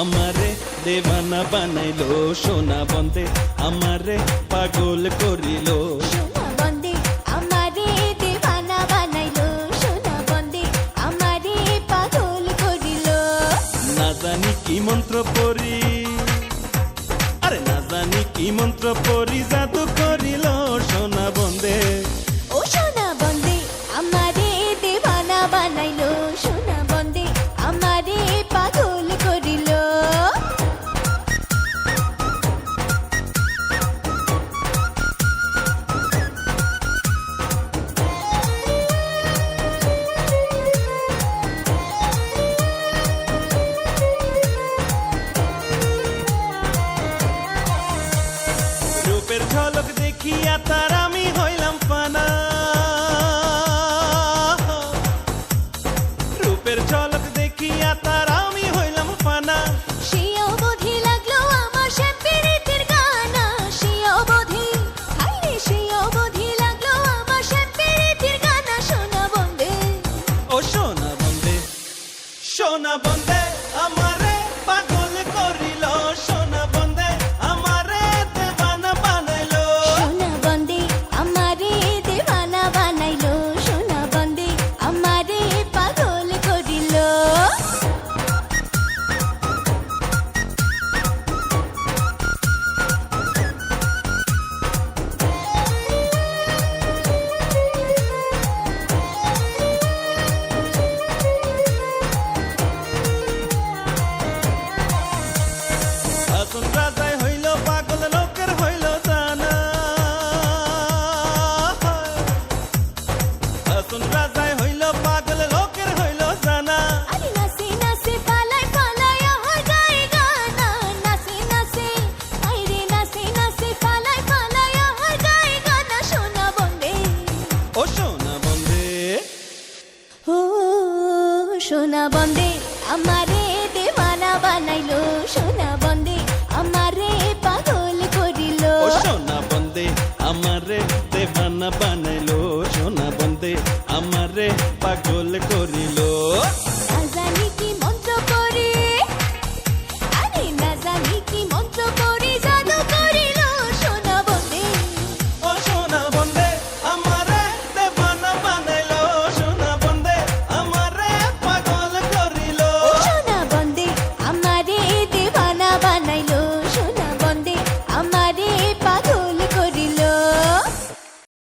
আমারে দেবানা বানাইলো সোনা বন্দে আমারে পাগল করিল। জানি কি মন্ত্র পড়ি আরে না জানি কি মন্ত্র পড়ি জাদু করিল সোনা রূপের ঝলক দেখিয়া তার রাজায় হইল পাগল লোকের হইল জানা। রাজায় হইল পাগল লোকের হইল জানা। সোনা বন্দে। আমারে দেওয়ানা বানাইলো সোনা বন্দে। আমারে দেবানা বানাইলো সোনা বন্দে। আমারে পাগল করিল